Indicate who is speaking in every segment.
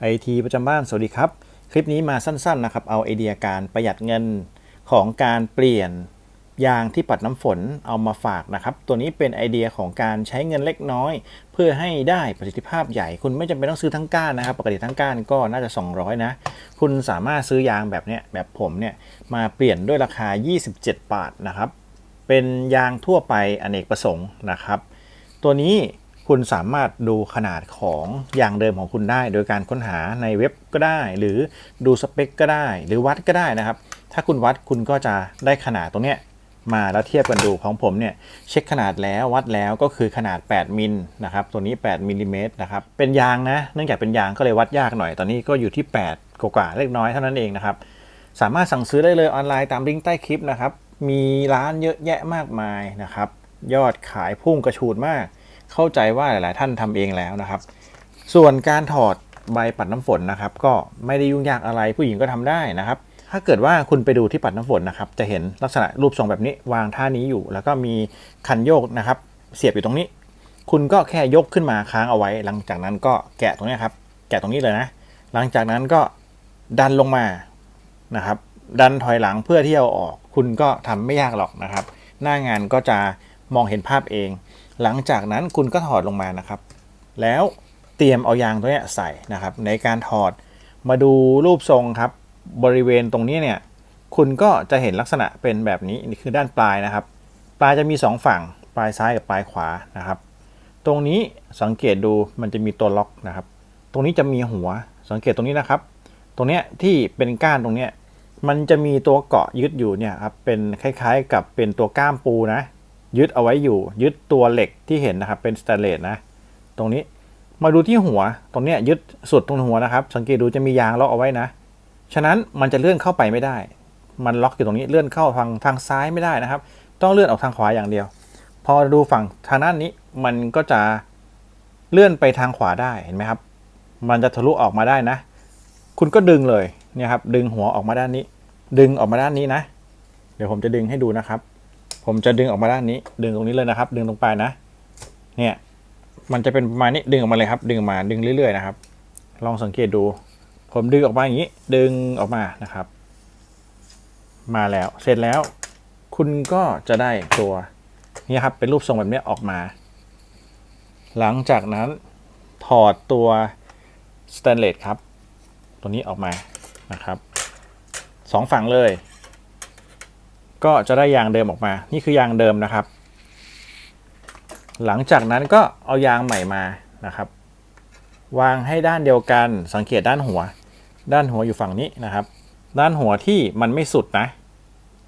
Speaker 1: ไอทีประจำบ้าน สวัสดีครับ คลิปนี้มาสั้นๆนะครับ เอาไอเดียการประหยัดเงินของการเปลี่ยนยางที่ปัดน้ำฝนเอามาฝากนะครับ ตัวนี้เป็นไอเดียของการใช้เงินเล็กน้อย เพื่อให้ได้ประสิทธิภาพใหญ่ คุณไม่จำเป็นต้องซื้อทั้งก้านนะครับ ปกติทั้งก้านก็น่าจะ 200 นะ คุณสามารถซื้อยางแบบเนี้ยแบบผมเนี่ยมาเปลี่ยนด้วยราคา 27 บาทนะครับ เป็นยางทั่วไปอเนกประสงค์นะครับ ตัวนี้ คุณสามารถดูขนาดของยางเดิมของคุณได้ โดยการค้นหาในเว็บก็ได้ หรือดูสเปคก็ได้ หรือวัดก็ได้นะครับ ถ้าคุณวัดคุณก็จะได้ขนาดตรงเนี้ยมาแล้วเทียบกันดูของผมเนี่ยเช็คขนาดแล้ววัดแล้วก็คือขนาด 8มิลนะครับตัวนี้ 8มิลลิเมตรนะครับเป็นยางนะเนื่องจากเป็นยางก็เลยวัดยากหน่อย ตอนนี้ก็อยู่ที่ 8 กว่าเล็กน้อยเท่านั้นเองนะครับสามารถสั่งซื้อได้เลยออนไลน์ตามลิงก์ใต้คลิปนะครับมีร้านเยอะแยะมากมายนะครับยอดขายพุ่งกระฉูดมาก เข้าใจว่าหลาย ๆ ท่านทำเองแล้วนะครับ ส่วนการถอดใบปัดน้ำฝนนะครับ ก็ไม่ได้ยุ่งยากอะไรผู้หญิงก็ทำได้นะครับ ถ้าเกิดว่าคุณไปดูที่ปัดน้ำฝนนะครับ จะเห็นลักษณะรูปทรงแบบนี้วางท่านี้อยู่ แล้วก็มีคันโยกนะครับ เสียบอยู่ตรงนี้ คุณก็แค่ยกขึ้นมาค้างเอาไว้ หลังจากนั้นก็แกะตรงนี้ครับ แกะตรงนี้เลยนะ หลังจากนั้นก็ดันลงมานะครับ ดันถอยหลังเพื่อที่จะเอาออก คุณก็ทำไม่ยากหรอกนะครับ หน้างานก็จะมองเห็นภาพเอง หลังจากนั้นคุณก็ถอดลงมานะครับ แล้วเตรียมเอายางตัวนี้ใส่นะครับ ในการถอดมาดูรูปทรงครับ บริเวณตรงนี้เนี่ยคุณก็จะเห็นลักษณะเป็นแบบนี้นี่คือด้านปลายนะครับ ปลายจะมี 2 ฝั่ง ปลายซ้ายกับปลายขวานะครับ ตรงนี้สังเกตดูมันจะมีตัวล็อกนะครับ ตรงนี้จะมีหัวสังเกตตรงนี้นะครับ ตรงเนี้ยที่เป็นก้านตรงเนี้ยมันจะมีตัวเกาะยึดอยู่เนี่ยครับเป็นคล้ายๆ กับเป็นตัวก้ามปูนะ ยึดเอาไว้อยู่ ยึดตัวเหล็กที่เห็นนะครับเป็นสแตนเลสนะ ตรงนี้มาดูที่หัวตรงเนี้ยยึดสุดตรงหัวนะครับ สังเกตดูจะมียางล็อกเอาไว้นะ ฉะนั้นมันจะเลื่อนเข้าไปไม่ได้ มันล็อกอยู่ตรงนี้เลื่อนเข้าทางทางซ้ายไม่ได้นะครับ ต้องเลื่อนออกทางขวาอย่างเดียว พอดูฝั่งทางด้านนี้มันก็จะเลื่อนไปทางขวาได้เห็นไหมครับ มันจะทะลุออกมาได้นะ คุณก็ดึงเลยเนี่ยครับดึงหัวออกมาด้านนี้ ดึงออกมาด้านนี้นะ เดี๋ยวผมจะดึงให้ดูนะครับ ผมจะดึงออกมาด้านนี้ ดึงตรงนี้เลยนะครับ ดึงตรงปลายนะ เนี่ย มันจะเป็นประมาณนี้ ดึงออกมาเลยครับ ดึงออกมา ดึงเรื่อยๆนะครับ ลองสังเกตดู ผมดึงออกมาอย่างนี้ ดึงออกมานะครับ มาแล้ว เสร็จแล้ว คุณก็จะได้ตัวนี่ครับ เป็นรูปทรงแบบนี้ออกมา หลังจากนั้นถอดตัวสแตนเลสครับ ตัวนี้ออกมานะครับสองฝั่งเลย ก็จะได้ยางเดิมออกมา นี่คือยางเดิมนะครับ หลังจากนั้นก็เอายางใหม่มานะครับ วางให้ด้านเดียวกันสังเกตด้านหัว ด้านหัวอยู่ฝั่งนี้นะครับ ด้านหัวที่มันไม่สุดนะ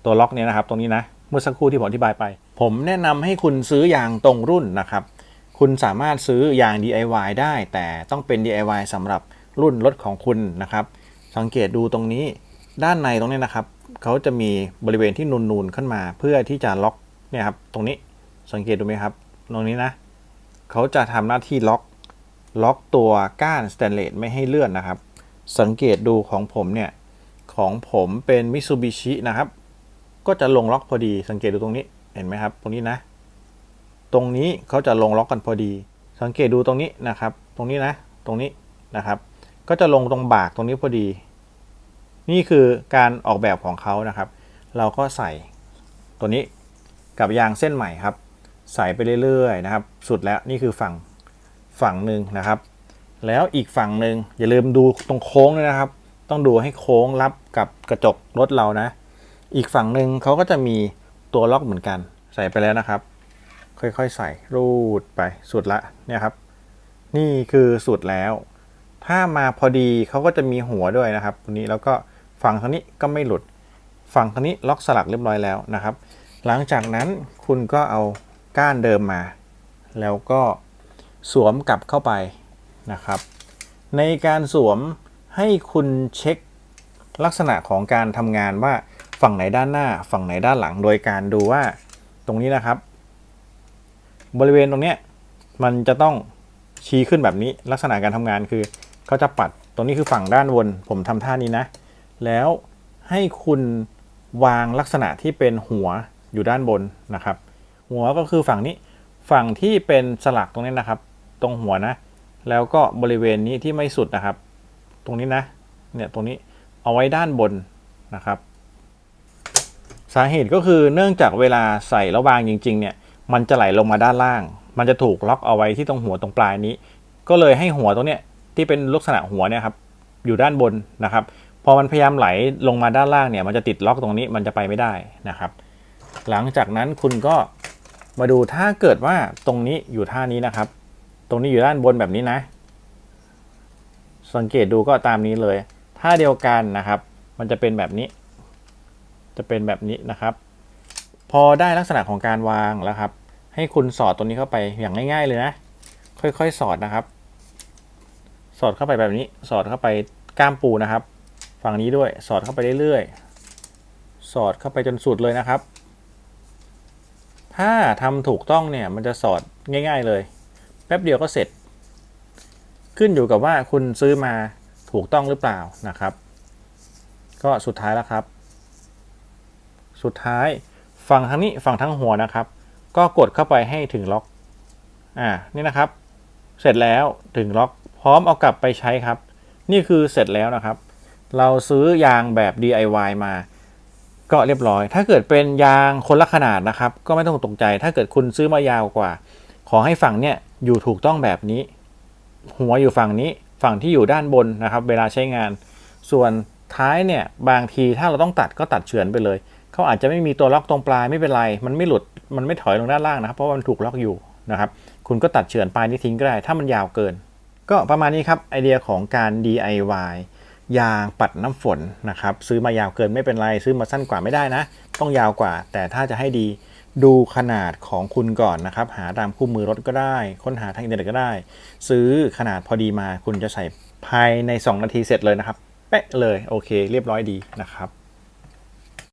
Speaker 1: ตัวล็อกเนี่ยนะครับ ตรงนี้นะ เมื่อสักครู่ที่ผมอธิบายไป ผมแนะนำให้คุณซื้อยางตรงรุ่นนะครับ คุณสามารถซื้อยาง DIY ได้ แต่ต้องเป็น DIY สำหรับรุ่นรถของคุณนะครับ สังเกตดูตรงนี้ ด้านในตรงนี้นะครับเขาจะมีบริเวณที่นูนๆขึ้นมา เพื่อที่จะล็อกเนี่ยครับตรงนี้สังเกตดูไหมครับ ตรงนี้นะเขาจะทำหน้าที่ล็อกล็อกตัวก้านสแตนเลสไม่ให้เลื่อนนะครับ สังเกตดูของผมเนี่ยของผมเป็นมิซูบิชินะครับ ก็จะลงล็อกพอดี สังเกตดูตรงนี้เห็นไหมครับ ตรงนี้นะ ตรงนี้เขาจะลงล็อกกันพอดี สังเกตดูตรงนี้นะครับ ตรงนี้นะ ตรงนี้นะครับ ก็จะลงตรงบากตรงนี้พอดี นี่คือการออกแบบของเขานะครับ เราก็ใส่ตัวนี้กับยางเส้นใหม่ครับ ใส่ไปเรื่อยๆนะครับ สุดแล้วนี่คือฝั่งฝั่งหนึ่งนะครับ แล้วอีกฝั่งหนึ่งอย่าลืมดูตรงโค้งด้วยนะครับ ต้องดูให้โค้งรับกับกระจกรถเรานะ อีกฝั่งหนึ่งเขาก็จะมีตัวล็อกเหมือนกัน ใส่ไปแล้วนะครับ ค่อยๆใส่รูดไปสุดละเนี่ยครับ นี่คือสุดแล้ว ถ้ามาพอดีเขาก็จะมีหัวด้วยนะครับตรงนี้แล้วก็ ฝั่งทางนี้ก็ไม่หลุด ฝั่งทางนี้ล็อกสลักเรียบร้อยแล้วนะครับ หลังจากนั้นคุณก็เอาก้านเดิมมา แล้วก็สวมกลับเข้าไปนะครับ ในการสวมให้คุณเช็คลักษณะของการทำงานว่าฝั่งไหนด้านหน้า ฝั่งไหนด้านหลัง โดยการดูว่าตรงนี้นะครับ บริเวณตรงเนี้ยมันจะต้องชี้ขึ้นแบบนี้ลักษณะการทำงานคือเขาจะปัดตรงนี้คือฝั่งด้านบนผมทำท่านี้นะ แล้วให้คุณวางลักษณะที่เป็นหัวอยู่ด้านบนนะครับ หัวก็คือฝั่งนี้ฝั่งที่เป็นสลักตรงนี้นะครับ ตรงหัวนะ แล้วก็บริเวณนี้ที่ไม่สุดนะครับ ตรงนี้นะเนี่ยตรงนี้เอาไว้ด้านบนนะครับ สาเหตุก็คือเนื่องจากเวลาใส่แล้ววางจริงๆเนี่ยมันจะไหลลงมาด้านล่าง มันจะถูกล็อกเอาไว้ที่ตรงหัวตรงปลายนี้ ก็เลยให้หัวตรงเนี้ยที่เป็นลักษณะหัวเนี่ยครับอยู่ด้านบนนะครับ อมันพยายามไหลลงมาด้านล่างเนี่ย มันจะติดล็อกตรงนี้มันจะไปไม่ได้นะครับ หลังจากนั้นคุณก็มาดูถ้าเกิดว่าตรงนี้อยู่ท่านี้นะครับ ตรงนี้อยู่ด้านบนแบบนี้นะ สังเกตดูก็ตามนี้เลยถ้าเดียวกันนะครับ มันจะเป็นแบบนี้ จะเป็นแบบนี้นะครับ พอได้ลักษณะของการวางแล้วครับ ให้คุณสอดตัวนี้เข้าไปอย่างง่าย ๆ เลยนะ ค่อยๆสอดนะครับ สอดเข้าไปแบบนี้ สอดเข้าไปก้ามปูนะครับ ฝั่งนี้ด้วยสอดเข้าไปเรื่อยๆ สอดเข้าไปจนสุดเลยนะครับ ถ้าทำถูกต้องเนี่ยมันจะสอดง่าย ๆเลย แป๊บเดียวก็เสร็จ ขึ้นอยู่กับว่าคุณซื้อมาถูกต้องหรือเปล่านะครับ ก็สุดท้ายแล้วครับ สุดท้ายฝั่งทั้งนี้ฝั่งทั้งหัวนะครับ ก็กดเข้าไปให้ถึงล็อก อ่า นี่นะครับ เสร็จแล้วถึงล็อก พร้อมเอากลับไปใช้ครับ นี่คือเสร็จแล้วนะครับ เราซื้อยางแบบ DIY มา ก็เรียบร้อย ถ้าเกิดเป็นยางคนละขนาดนะครับ ก็ไม่ต้องตกใจ ถ้าเกิดคุณซื้อมายาวกว่า ขอให้ฝั่งเนี่ยอยู่ถูกต้องแบบนี้ หัวอยู่ฝั่งนี้ ฝั่งที่อยู่ด้านบนนะครับ เวลาใช้งาน ส่วนท้ายเนี่ยบางทีถ้าเราต้องตัดก็ตัดเฉือนไปเลย เขาอาจจะไม่มีตัวล็อกตรงปลายไม่เป็นไร มันไม่หลุด มันไม่ถอยลงด้านล่างนะครับ เพราะมันถูกล็อกอยู่นะครับ คุณก็ตัดเฉือนปลายนี้ทิ้งก็ได้ ถ้ามันยาวเกิน ก็ประมาณนี้ครับไอเดียของการ DIY ยางปัดน้ำฝนนะครับซื้อมายาวเกินไม่เป็นไร ซื้อมาสั้นกว่าไม่ได้นะ ต้องยาวกว่า แต่ถ้าจะให้ดีดูขนาดของคุณก่อนนะครับ หาตามคู่มือรถก็ได้ ค้นหาทางอินเทอร์เน็ตก็ได้ ซื้อขนาดพอดีมาคุณจะใส่ภายใน 2 นาทีเสร็จเลยนะครับ เป๊ะเลยโอเค เรียบร้อยดีนะครับ